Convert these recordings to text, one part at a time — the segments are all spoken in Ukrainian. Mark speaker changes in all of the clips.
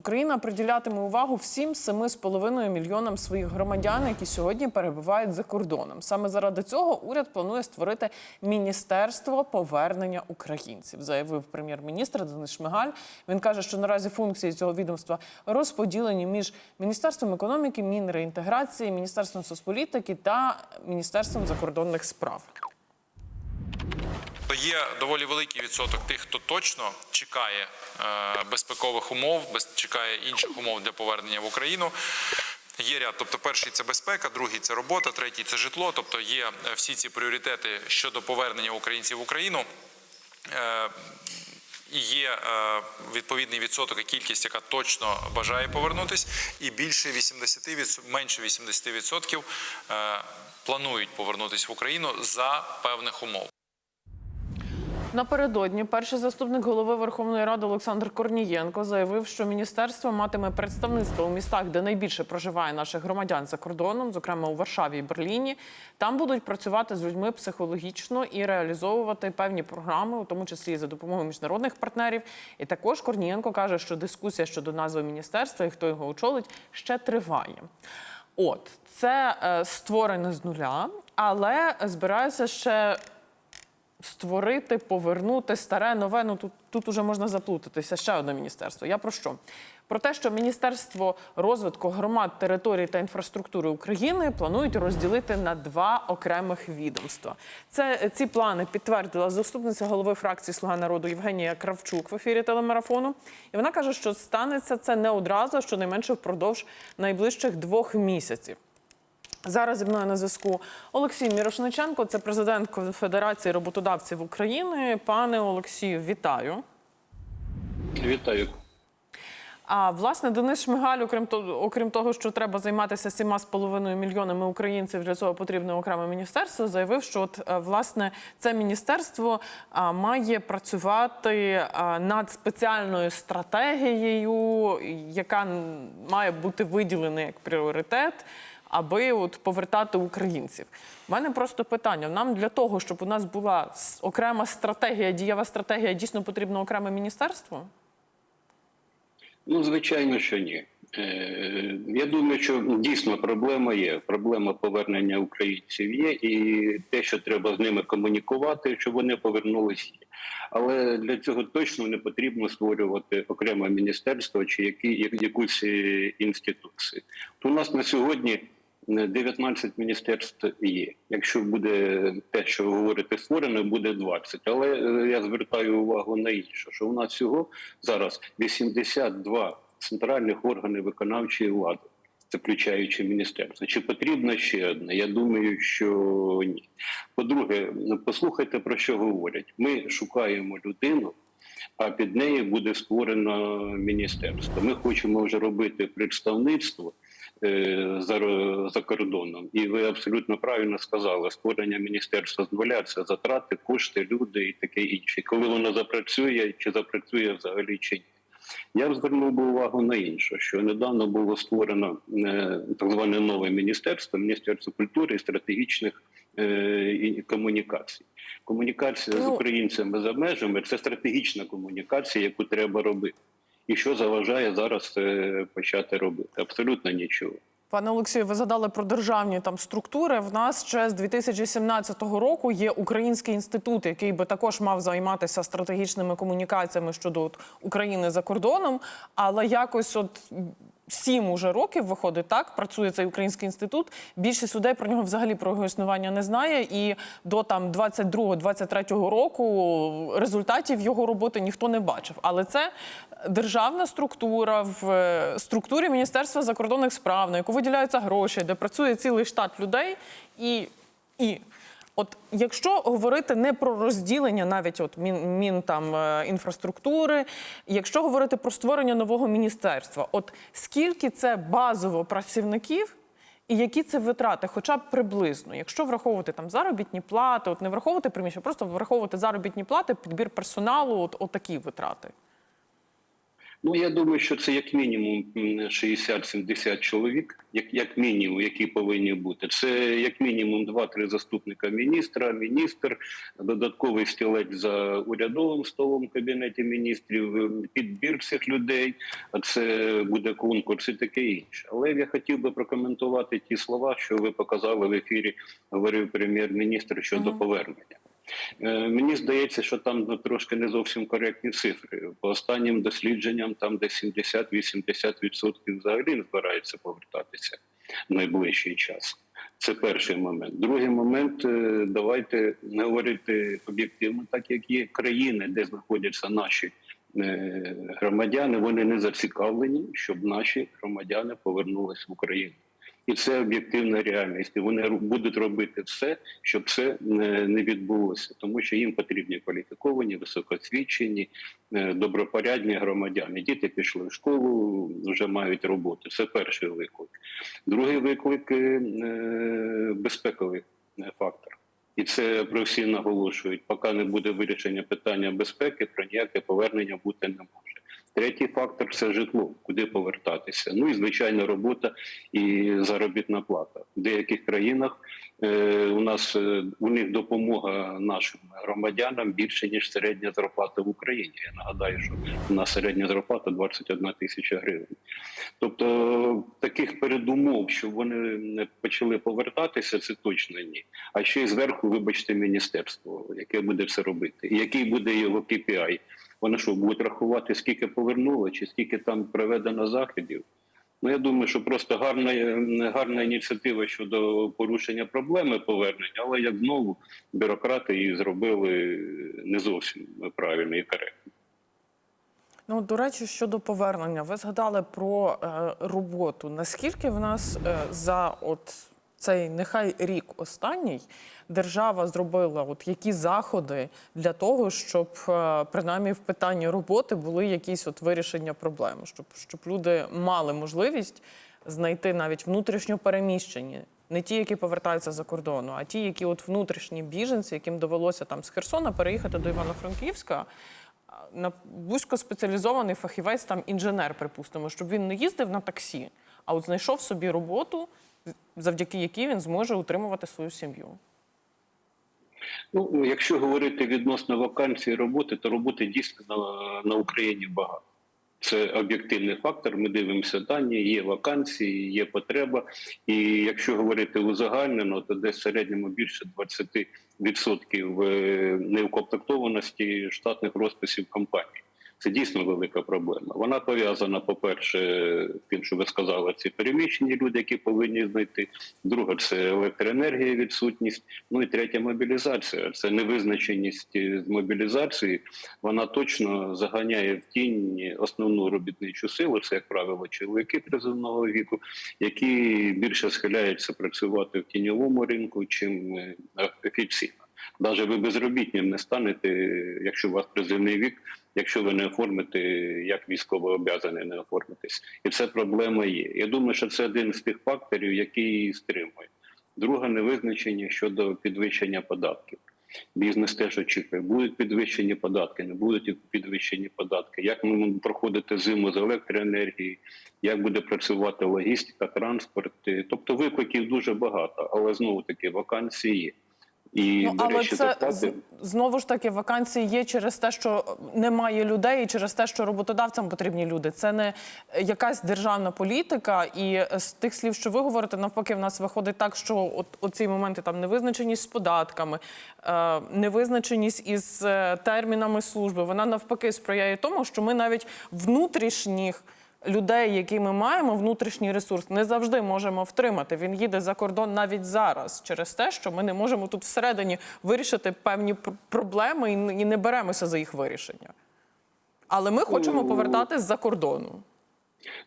Speaker 1: Україна приділятиме увагу всім 7,5 мільйонам своїх громадян, які сьогодні перебувають за кордоном. Саме заради цього уряд планує створити міністерство повернення українців, заявив прем'єр-міністр Денис Шмигаль. Він каже, що наразі функції цього відомства розподілені між міністерством економіки, мінреінтеграції, міністерством соцполітики та міністерством закордонних справ.
Speaker 2: Є доволі великий відсоток тих, хто точно чекає е, безпекових умов, чекає інших умов для повернення в Україну. Є ряд, тобто перший це безпека, другий це робота, третій це житло. Тобто є е, всі ці пріоритети щодо повернення українців в Україну. Е, і є відповідний відсоток і кількість, яка точно бажає повернутись, і більше 80 від- менше 80% е, планують повернутись в Україну за певних умов.
Speaker 1: Напередодні перший заступник голови Верховної Ради Олександр Корнієнко заявив, що міністерство матиме представництво у містах, де найбільше проживає наших громадян за кордоном, зокрема у Варшаві і Берліні. Там будуть працювати з людьми психологічно і реалізовувати певні програми, у тому числі за допомогою міжнародних партнерів. І також Корнієнко каже, що дискусія щодо назви міністерства і хто його очолить ще триває. От це е, створене з нуля, але збираються ще створити, повернути старе, нове. Ну тут, тут уже можна заплутатися. Ще одне міністерство. Я про що? Про те, що Міністерство розвитку громад, територій та інфраструктури України планують розділити на два окремих відомства. Це ці плани підтвердила заступниця голови фракції Слуга народу Євгенія Кравчук в ефірі телемарафону. І вона каже, що станеться це не одразу, а щонайменше впродовж найближчих двох місяців. Зараз зі мною на зв'язку Олексій Мірошниченко, це президент Конфедерації роботодавців України. Пане Олексію, вітаю.
Speaker 3: Вітаю.
Speaker 1: А власне Денис Шмигаль, окрім того, окрім того, що треба займатися сіма з половиною мільйонами українців, для цього потрібно окреме міністерство. Заявив, що от е, власне це міністерство має працювати над спеціальною стратегією, яка має бути виділена як пріоритет. Аби от повертати українців, У мене просто питання. Нам для того, щоб у нас була окрема стратегія, дієва стратегія, дійсно потрібно окреме міністерство.
Speaker 3: Ну, звичайно, що ні. Е, я думаю, що дійсно проблема є. Проблема повернення українців є, і те, що треба з ними комунікувати, щоб вони повернулися. Але для цього точно не потрібно створювати окреме міністерство чи які, якусь е, інституцію. То у нас на сьогодні 19 міністерств є. Якщо буде те, що ви говорите, створено, буде 20. Але е, я звертаю увагу на інше, що у нас всього зараз 82 центральних органи виконавчої влади, це включаючи міністерство. Чи потрібно ще одне? Я думаю, що ні. По-друге, послухайте про що говорять. Ми шукаємо людину. А під нею буде створено міністерство. Ми хочемо вже робити представництво за, за кордоном. І ви абсолютно правильно сказали: створення міністерства з нуля це затрати, кошти, люди і таке інше. Коли воно запрацює, чи запрацює взагалі чи ні. Я б звернув би увагу на інше, що недавно було створено е, так зване нове міністерство, міністерство культури і стратегічних е, комунікацій. Комунікація з
Speaker 1: Ну,
Speaker 3: українцями за межами це стратегічна комунікація, яку треба робити. І що заважає зараз е, почати робити? Абсолютно нічого.
Speaker 1: Пане Олексію, ви задали про державні там структури. В нас ще з 2017 року є Український інститут, який би також мав займатися стратегічними комунікаціями щодо от, України за кордоном. Але якось от сім уже років виходить так. Працює цей український інститут. Більшість людей про нього взагалі про його існування не знає. І до там 22-23 року результатів його роботи ніхто не бачив. Але це державна структура в е, структурі Міністерства закордонних справ, на яку виділяються гроші, де працює цілий штат людей, і, і От якщо говорити не про розділення, навіть от мін, мін там е, інфраструктури, якщо говорити про створення нового міністерства, от скільки це базово працівників, і які це витрати, хоча б приблизно, якщо враховувати там заробітні плати, от не враховувати приміщення, просто враховувати заробітні плати, підбір персоналу, от, от такі витрати.
Speaker 3: Ну, я думаю, що це як мінімум м, 60-70 чоловік, як, як мінімум, які повинні бути. Це як мінімум 2-3 заступника міністра, міністр, додатковий стілець за урядовим столом в кабінеті міністрів, підбір цих людей, а це буде конкурс і таке інше. Але я хотів би прокоментувати ті слова, що ви показали в ефірі, говорив прем'єр-міністр щодо повернення. Е, Мені здається, що там ну, трошки не зовсім коректні цифри. По останнім дослідженням там десь 70-80% взагалі не збираються повертатися в найближчий час. Це перший момент. Другий момент, е, давайте говорити об'єктивно, так як є країни, де знаходяться наші е, громадяни, вони не зацікавлені, щоб наші громадяни повернулись в Україну. І це об'єктивна реальність. І вони будуть робити все, щоб це не, не відбулося, тому що їм потрібні кваліфіковані, високосвідчені, е, добропорядні громадяни. Діти пішли в школу, вже мають роботу. Це перший виклик. Другий виклик е, безпековий е, фактор. І це про всі наголошують. Поки не буде вирішення питання безпеки, про ніяке повернення бути не може. Третій фактор це житло, куди повертатися. Ну і звичайно, робота і заробітна плата. В деяких країнах е, у нас е, у них допомога нашим громадянам більше ніж середня зарплата в Україні. Я нагадаю, що у нас середня зарплата 21 тисяча гривень. Тобто таких передумов, щоб вони не почали повертатися, це точно ні. А ще й зверху, вибачте, міністерство, яке буде це робити, і який буде його KPI. Вони що будуть рахувати, скільки повернуло, чи скільки там проведено заходів. Ну я думаю, що просто гарна, гарна ініціатива щодо порушення проблеми повернення, але як знову бюрократи її зробили не зовсім правильно і коректно.
Speaker 1: Ну, до речі, щодо повернення, ви згадали про е, роботу. Наскільки в нас е, за от цей нехай рік останній держава зробила от які заходи для того, щоб е, принаймні в питанні роботи були якісь от вирішення проблем, щоб, щоб люди мали можливість знайти навіть внутрішньо переміщені. Не ті, які повертаються за кордону, а ті, які от внутрішні біженці, яким довелося там з Херсона переїхати до Івано-Франківська, на вузькоспеціалізований фахівець, там інженер, припустимо, щоб він не їздив на таксі, а от знайшов собі роботу, завдяки якій він зможе утримувати свою сім'ю.
Speaker 3: Ну, якщо говорити відносно вакансій роботи, то роботи дійсно на, на Україні багато. Це об'єктивний фактор. Ми дивимося дані, є вакансії, є потреба. І якщо говорити узагальнено, то десь в середньому більше 20% е, неукомплектованості штатних розписів компаній. Це дійсно велика проблема. Вона пов'язана, по-перше, тим, що ви сказали, ці переміщені люди, які повинні знайти. Друге, це електроенергія, відсутність. Ну і третя мобілізація. Це невизначеність з мобілізації. Вона точно заганяє в тінь основну робітничу силу. Це, як правило, чоловіки призовного віку, які більше схиляються працювати в тіньовому ринку, чим е, офіційно. Навіть ви безробітним не станете, якщо у вас призивний вік, якщо ви не оформите як військовообов'язаний не оформитесь. І це проблема є. Я думаю, що це один з тих факторів, який стримує. Друга невизначення щодо підвищення податків. Бізнес теж очікує, будуть підвищені податки, не будуть підвищені податки. Як ми будемо проходити зиму з електроенергією, як буде працювати логістика, транспорт. Тобто викликів дуже багато, але знову таки вакансії є. І,
Speaker 1: Ну,
Speaker 3: до
Speaker 1: але
Speaker 3: речі,
Speaker 1: це
Speaker 3: зарплати-
Speaker 1: знову ж таки вакансії є через те, що немає людей, і через те, що роботодавцям потрібні люди. Це не якась державна політика. І з тих слів, що ви говорите, навпаки, в нас виходить так, що от оці моменти там невизначеність з податками, е, невизначеність із е, термінами служби. Вона навпаки сприяє тому, що ми навіть внутрішніх. Людей, які ми маємо, внутрішній ресурс, не завжди можемо втримати. Він їде за кордон навіть зараз через те, що ми не можемо тут всередині вирішити певні проблеми і не беремося за їх вирішення. Але ми хочемо повертатись з-за кордону.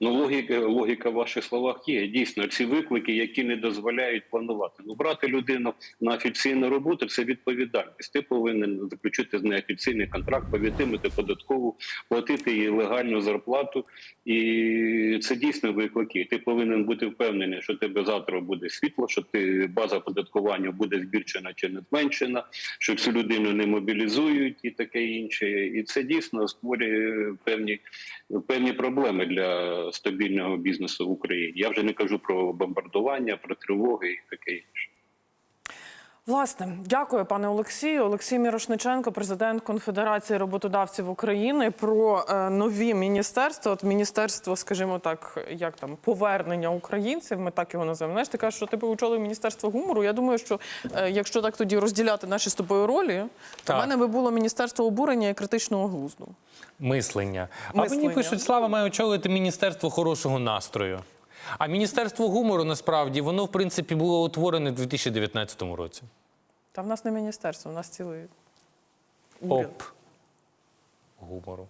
Speaker 3: Ну, логіка, логіка в ваших словах є. Дійсно, ці виклики, які не дозволяють планувати. Ну, брати людину на офіційну роботу це відповідальність. Ти повинен заключити з нею офіційний контракт, повідомити податкову, платити їй легальну зарплату. І це дійсно виклики. Ти повинен бути впевнений, що тебе завтра буде світло, що ти база оподаткування буде збільшена чи не зменшена, що цю людину не мобілізують і таке інше. І це дійсно створює певні певні проблеми для стабільного бізнесу в Україні. Я вже не кажу про бомбардування, про тривоги і таке інше.
Speaker 1: Власне, дякую, пане Олексію. Олексій Мірошниченко, президент Конфедерації роботодавців України, про е, нові міністерства. От міністерство, скажімо так, як там повернення українців. Ми так його називаємо. Знаєш, ти кажеш, що ти би очолив міністерство гумору. Я думаю, що е, якщо так тоді розділяти наші з тобою ролі, то в мене би було міністерство обурення і критичного глузду.
Speaker 4: Мислення. А
Speaker 1: Мислення.
Speaker 4: мені пишуть, Слава має очолити Міністерство хорошого настрою. А Міністерство гумору насправді воно, в принципі, було утворене в 2019 році.
Speaker 1: Та в нас не міністерство, в нас цілий уряд.
Speaker 4: Оп. Гумору.